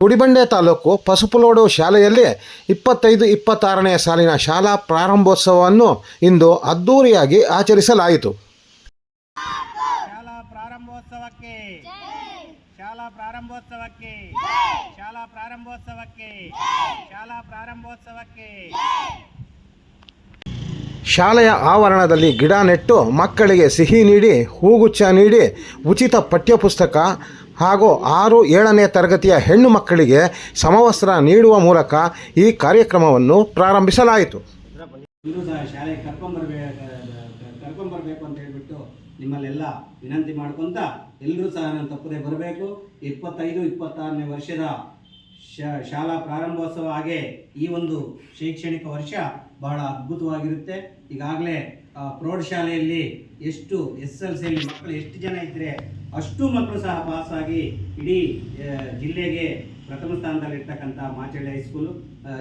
ಗುಡಿಬಂಡೆ ತಾಲೂಕು ಪಸುಪುಲೋಡು ಶಾಲೆಯಲ್ಲಿ ಇಪ್ಪತ್ತೈದು ಇಪ್ಪತ್ತಾರನೆಯ ಸಾಲಿನ ಶಾಲಾ ಪ್ರಾರಂಭೋತ್ಸವವನ್ನು ಇಂದು ಅದ್ಧೂರಿಯಾಗಿ ಆಚರಿಸಲಾಯಿತು. ಶಾಲಾ ಪ್ರಾರಂಭೋತ್ಸವಕ್ಕೆ. ಶಾಲಾ ಪ್ರಾರಂಭೋತ್ಸವಕ್ಕೆ. ಶಾಲಾ ಪ್ರಾರಂಭೋತ್ಸವಕ್ಕೆ. ಶಾಲಾ ಪ್ರಾರಂಭೋತ್ಸವಕ್ಕೆ. ಶಾಲೆಯ ಆವರಣದಲ್ಲಿ ಗಿಡ ನೆಟ್ಟು ಮಕ್ಕಳಿಗೆ ಸಿಹಿ ನೀಡಿ ಹೂಗುಚ್ಛ ನೀಡಿ ಉಚಿತ ಪಠ್ಯಪುಸ್ತಕ ಹಾಗೂ ಆರು, ಏಳನೇ ತರಗತಿಯ ಹೆಣ್ಣು ಮಕ್ಕಳಿಗೆ ಸಮವಸ್ತ್ರ ನೀಡುವ ಮೂಲಕ ಈ ಕಾರ್ಯಕ್ರಮವನ್ನು ಪ್ರಾರಂಭಿಸಲಾಯಿತು. ಶಾಲೆಗೆ ಅಂತ ಹೇಳ್ಬಿಟ್ಟು ನಿಮ್ಮಲ್ಲೆಲ್ಲ ವಿನಂತಿ ಮಾಡ್ಕೊಂತ ಎಲ್ಲರೂ ಸಹ ನಾನು ತಪ್ಪದೆ ಬರಬೇಕು. ಇಪ್ಪತ್ತೈದು, ಇಪ್ಪತ್ತಾರನೇ ವರ್ಷದ ಶಾಲಾ ಪ್ರಾರಂಭೋತ್ಸವ ಹಾಗೆ ಈ ಒಂದು ಶೈಕ್ಷಣಿಕ ವರ್ಷ ಬಹಳ ಅದ್ಭುತವಾಗಿರುತ್ತೆ. ಈಗಾಗಲೇ ಪ್ರೌಢಶಾಲೆಯಲ್ಲಿ ಎಷ್ಟು ಎಸ್ ಎಲ್ ಸಿಯಲ್ಲಿ ಮಕ್ಕಳು ಎಷ್ಟು ಜನ ಇದ್ದರೆ ಅಷ್ಟು ಮಕ್ಕಳು ಸಹ ಪಾಸಾಗಿ ಇಡೀ ಜಿಲ್ಲೆಗೆ ಪ್ರಥಮ ಸ್ಥಾನದಲ್ಲಿರ್ತಕ್ಕಂಥ ಮಾಚಳ್ಳಿ ಹೈಸ್ಕೂಲು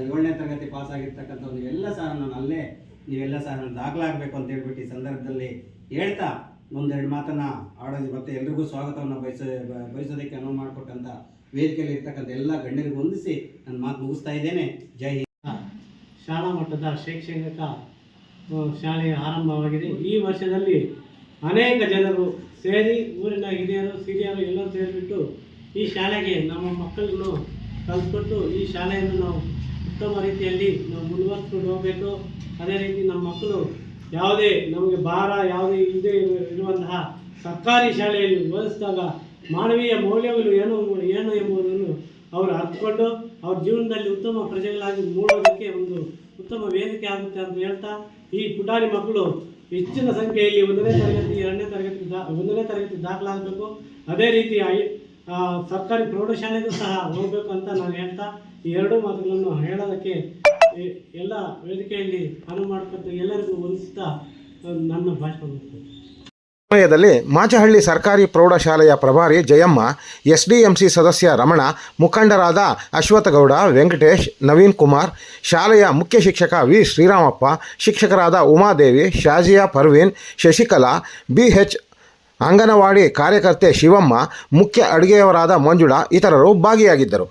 ಏಳನೇ ತರಗತಿ ಪಾಸ್ ಆಗಿರ್ತಕ್ಕಂಥವ್ರು ಎಲ್ಲ ಸಹ ನಾನು ಅಲ್ಲೇ ನೀವೆಲ್ಲ ಸಹ ನಾನು ದಾಖಲಾಗಬೇಕು ಅಂತ ಹೇಳ್ಬಿಟ್ಟು ಈ ಸಂದರ್ಭದಲ್ಲಿ ಹೇಳ್ತಾ ಒಂದೆರಡು ಮಾತನ್ನು ಆಡೋದು ಮತ್ತೆ ಎಲ್ರಿಗೂ ಸ್ವಾಗತವನ್ನು ಬಯಸ ಬಯಸೋದಕ್ಕೆ ಅನುವು ಮಾಡಿಕೊಟ್ಟಂಥ ವೇದಿಕೆಯಲ್ಲಿ ಇರ್ತಕ್ಕಂಥ ಎಲ್ಲ ಗಣ್ಯರಿಗೆ ಹೊಂದಿಸಿ ನನ್ನ ಮಾತು ಮುಗಿಸ್ತಾ ಇದ್ದೇನೆ. ಜೈ ಶಾಲಾ ಮಟ್ಟದ ಶೈಕ್ಷಣಿಕ ಶಾಲೆಯ ಆರಂಭವಾಗಿದೆ. ಈ ವರ್ಷದಲ್ಲಿ ಅನೇಕ ಜನರು ಸೇರಿ ಊರಿನ ಹಿರಿಯರು ಸಿರಿಯರು ಎಲ್ಲರೂ ಸೇರಿಬಿಟ್ಟು ಈ ಶಾಲೆಗೆ ನಮ್ಮ ಮಕ್ಕಳನ್ನು ಕಲಿಸ್ಕೊಟ್ಟು ಈ ಶಾಲೆಯನ್ನು ನಾವು ಉತ್ತಮ ರೀತಿಯಲ್ಲಿ ನಾವು ಮುಂದುವರಿಸ್ಕೊಂಡು ಹೋಗಬೇಕು. ಅದೇ ರೀತಿ ನಮ್ಮ ಮಕ್ಕಳು ಯಾವುದೇ ನಮಗೆ ಭಾರ, ಯಾವುದೇ ಇಲ್ಲದೆ ಇರುವಂತಹ ಸರ್ಕಾರಿ ಶಾಲೆಯಲ್ಲಿ ಓದಿಸಿದಾಗ ಮಾನವೀಯ ಮೌಲ್ಯಗಳು ಏನು ಏನು ಎಂಬುದನ್ನು ಅವರು ಅರ್ಥಕೊಂಡು ಅವ್ರ ಜೀವನದಲ್ಲಿ ಉತ್ತಮ ಪ್ರಜೆಗಳಾಗಿ ಮೂಡೋದಕ್ಕೆ ಒಂದು ಉತ್ತಮ ವೇದಿಕೆ ಆಗುತ್ತೆ ಅಂತ ಹೇಳ್ತಾ, ಈ ಪುಟಾರಿ ಮಕ್ಕಳು ಹೆಚ್ಚಿನ ಸಂಖ್ಯೆಯಲ್ಲಿ ಒಂದನೇ ತರಗತಿ, ಎರಡನೇ ತರಗತಿ ಒಂದನೇ ತರಗತಿ ದಾಖಲಾಗಬೇಕು. ಅದೇ ರೀತಿ ಸರ್ಕಾರಿ ಪ್ರೌಢಶಾಲೆಗೂ ಸಹ ಹೋಗಬೇಕು ಅಂತ ನಾನು ಹೇಳ್ತಾ, ಈ ಎರಡೂ ಮಾತುಗಳನ್ನು ಹೇಳೋದಕ್ಕೆ ಎಲ್ಲ ವೇದಿಕೆಯಲ್ಲಿ ಅನುವು ಮಾಡಿಕೊಟ್ಟು ಎಲ್ಲರಿಗೂ ಹೊಂದಿಸ್ತಾ ನನ್ನ ಭಾಷೆ ಸಮಯದಲ್ಲಿ ಮಾಚಹಳ್ಳಿ ಸರ್ಕಾರಿ ಪ್ರೌಢಶಾಲೆಯ ಪ್ರಭಾರಿ ಜಯಮ್ಮ, ಎಸ್ಡಿಎಂಸಿ ಸದಸ್ಯ ರಮಣ, ಮುಖಂಡರಾದ ಅಶ್ವಥಗೌಡ ವೆಂಕಟೇಶ್, ನವೀನ್ ಕುಮಾರ್, ಶಾಲೆಯ ಮುಖ್ಯ ಶಿಕ್ಷಕ ವಿ ಶ್ರೀರಾಮಪ್ಪ, ಶಿಕ್ಷಕರಾದ ಉಮಾದೇವಿ, ಶಾಜಿಯಾ ಪರ್ವೀನ್, ಶಶಿಕಲಾ, ಬಿಎಚ್ ಅಂಗನವಾಡಿ ಕಾರ್ಯಕರ್ತೆ ಶಿವಮ್ಮ, ಮುಖ್ಯ ಅಡುಗೆಯವರಾದ ಮಂಜುಳಾ, ಇತರರು ಭಾಗಿಯಾಗಿದ್ದರು.